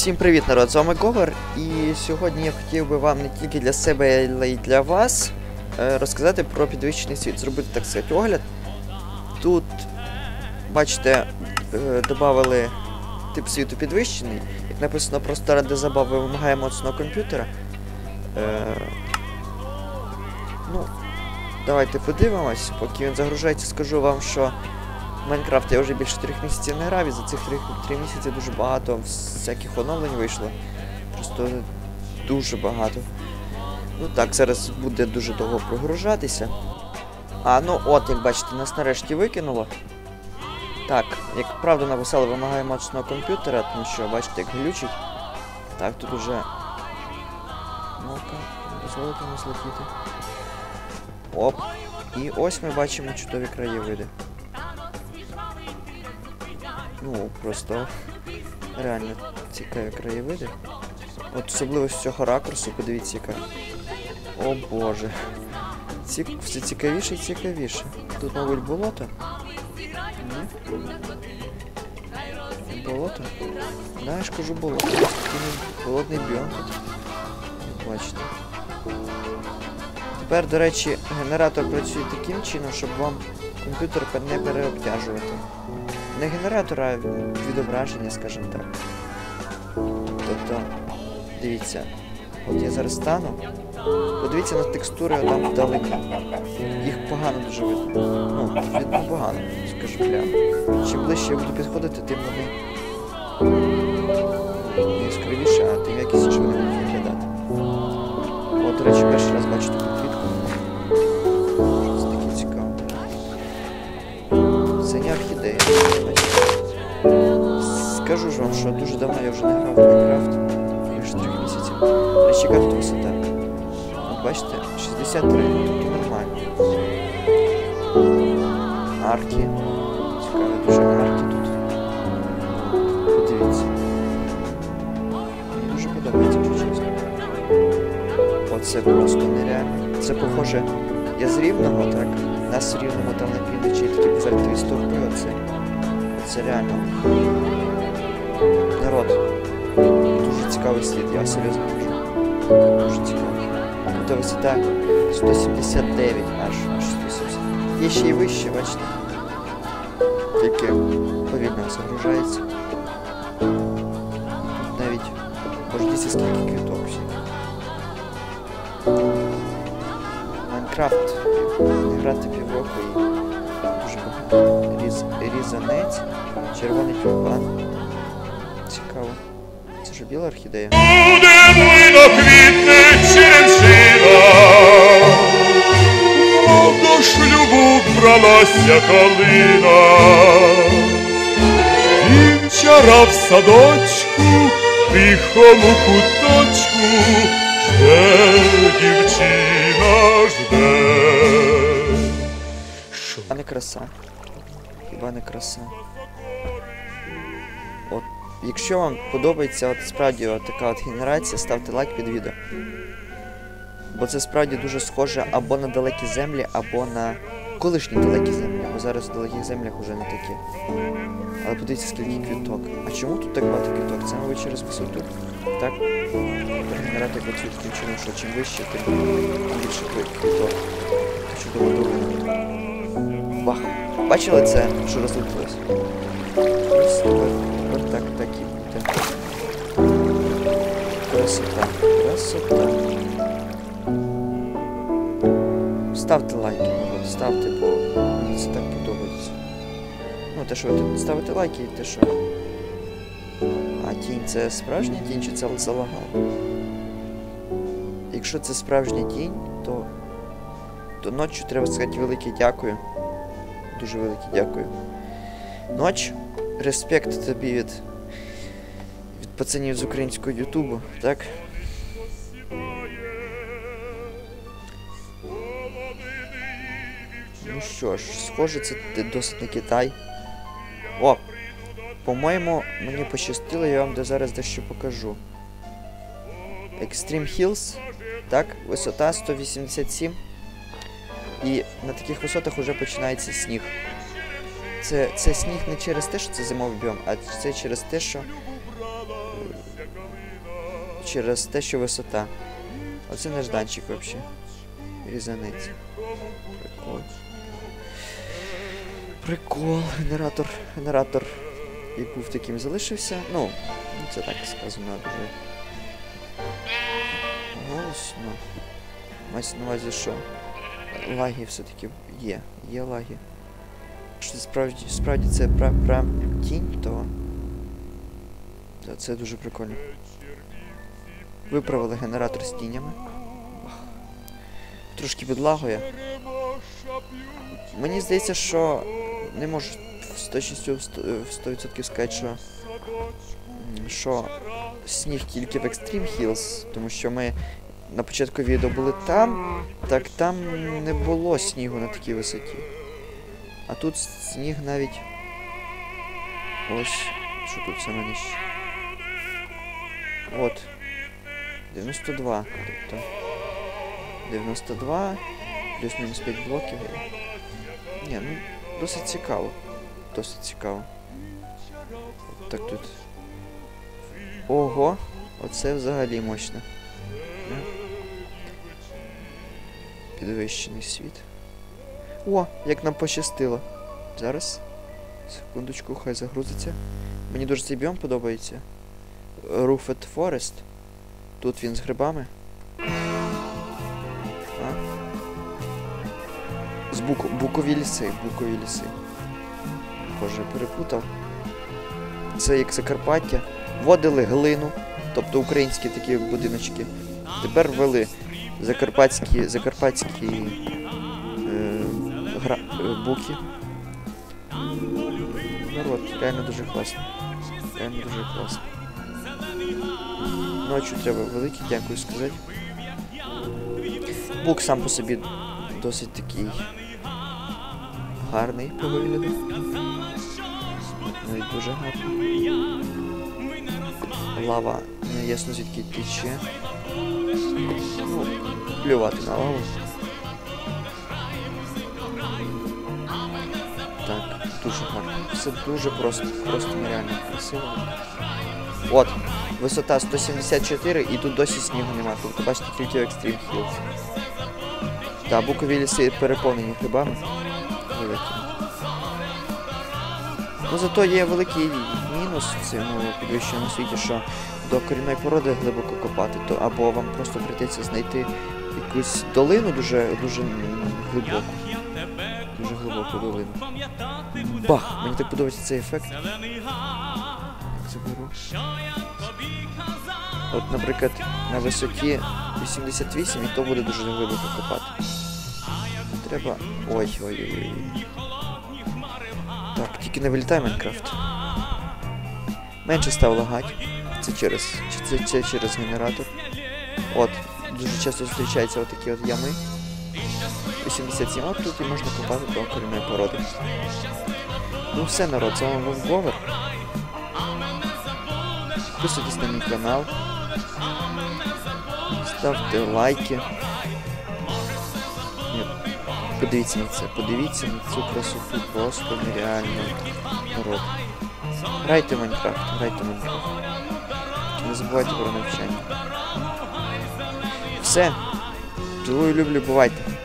Всім привіт, народ, з вами Ковер. І сьогодні я хотів би вам не тільки для себе, але й для вас е, розказати про підвищений світ, зробити, так сказати, огляд. Тут, бачите, е, додали тип світу підвищений. Як написано, просто ради забави вимагає моцного комп'ютера. Е, ну, давайте подивимось, поки він загружається, скажу вам, що Майнкрафт я вже більше трьох місяців не грав, і за цих три місяці дуже багато всяких оновлень вийшло. Просто дуже багато. Ну так, зараз буде дуже довго прогружатися. А, ну от, як бачите, нас нарешті викинуло. Так, як правда написали, вимагає моцного комп'ютера, тому що, бачите, як глючить. Так, тут уже. Ну-ка, дозволити не злетіти. Оп. І ось ми бачимо чудові краєвиди. Ну, просто реально цікаві краєвиди. От особливо з цього ракурсу, подивіться, яка. О боже. Ці... Все цікавіше і цікавіше. Тут, мабуть, болото. Болото? Ж кажу болото. Болотний біом тут. Бачите. Тепер, до речі, генератор працює таким чином, щоб вам комп'ютер не переобтяжувати. Не генератор, а відображення, скажімо так. Тобто, дивіться, от я зараз стану. Подивіться на текстури там вдалині. Їх погано дуже видно. Ну, видно погано, скажу прямо. Чим ближче я буду підходити, тим вони не яскравіше, а тим якісніше вони будуть виглядати. От, до речі, перший раз бачу таку квітку. Щось таке цікаве. Це не орхідея. Скажу ж вам, що дуже давно я вже не грав в Майнкрафт. Більше трьох місяців. Речі, яка тут висота? От бачите, 63, ну тобто нормально. Арки. Цікаві дуже арки тут. Подивіться. Мені дуже подобається, якщо чесно. Оце просто нереально. Це похоже. Я з рівного, так. Нас в рівному там на півночі такі базальтові стовпи, оце. Оце реально. Народ. Дуже цікавий слід, я серйозно кажу. Дуже цікавий. Тут висота 179 аж аж 170. Є ще й вище, бачите. Тільки повільно загружається. Навіть боже скільки квіток всіх. Майнкрафт грати півроку і дуже багато. Різ, різанець, червоний тюльпан. Цікаво. Це ж біла орхідея. Буде буйно квітне черемшина, до шлюбу бралася калина. Вівчара в садочку, тихому куточку, жде дівчина, жде. А не краса. Хіба не краса. Якщо вам подобається от справді от така от генерація, ставте лайк під відео. Бо це справді дуже схоже або на далекі землі, або на колишні далекі землі. Бо зараз в далеких землях вже не такі. Але подивіться, скільки квіток. А чому тут так багато квіток? Це, мабуть, через висоту. Так? Генератор таким чином, що чим вище, тим більше квіт- квіток. Чудово добре. Бах. Бачили це, що розлетілось? Ставте лайки, ставте, бо мені це так подобається. Ну, те, що ви ставите лайки, те, що. А тінь це справжня тінь чи це залагало? Якщо це справжня тінь, то. То ночі треба сказати велике дякую. Дуже велике дякую. Ноч. Респект тобі від. від пацанів з українського Ютубу, так? Що ж, схоже, це досить на Китай. О! По-моєму, мені пощастило, я вам де зараз дещо покажу. Extreme Hills, так, висота 187. І на таких висотах вже починається сніг. Це, це сніг не через те, що це зимовий біом, а це через те, що через те, що висота. Оце нежданчик взагалі. Різаниця. Прикол. Прикол. Генератор. Генератор. І був таким залишився. Ну, це так сказано дуже. Голосно. Мається на увазі, що лаги все-таки є. Є лаги. Якщо справді, справді це прям, прям тінь, то. то це дуже прикольно. Виправили генератор з тінями. Трошки підлагує. Мені здається, що не можу з точністю в 100% сказати, що, що сніг тільки в Extreme Hills, тому що ми на початку відео були там, так там не було снігу на такій висоті. А тут сніг навіть. Ось. Що тут саме нижче? От. 92. Тобто. 92, плюс-мінус 5 блоків. Ні, ну досить цікаво. Досить цікаво. От так тут. Ого! Оце взагалі мощно. Підвищений світ. О, як нам пощастило. Зараз. Секундочку, хай загрузиться. Мені дуже цей біом подобається. Roofed Forest. Тут він з грибами. З буку... букові ліси, букові ліси. Боже, перепутав. Це як Закарпаття. Вводили глину, тобто українські такі будиночки. Тепер ввели закарпатські, закарпатські е, гра, е, буки. Народ, реально дуже класно. Реально дуже класно. Ночі треба велике дякую сказати. Бук сам по собі досить такий гарний по вигляду. Навіть дуже гарний. Лава не ясно звідки тече. Ну, плювати на лаву. Так, дуже гарно. Все дуже просто, просто нереально красиво. От, висота 174 і тут досі снігу нема. Тобто бачите тільки в Extreme Та букові ліси переповнені грибами. Ну зато є великий мінус в цьому підвищеному світі, що до корінної породи глибоко копати, то або вам просто прийдеться знайти якусь долину дуже дуже глибоку. Дуже глибоку долину. Бах! Мені так подобається цей ефект. Заберу. От, наприклад, на висоті 88 і то буде дуже глибоко копати. Треба. Ой, тільки не вилітай Майнкрафт. Менше став лагати. Це через. Це, це через генератор. От, дуже часто зустрічаються отакі от ями. 87, от тут і можна копати до корінної породи. Ну все, народ, з вами був Говер. Підписуйтесь на мій канал. Ставте лайки. Подивіться на це, подивіться на цю красоту, просто нереально народ. Грайте Майнкрафт, грайте Майнкрафт. Не забувайте про навчання. Все. Цілую, люблю, бувайте.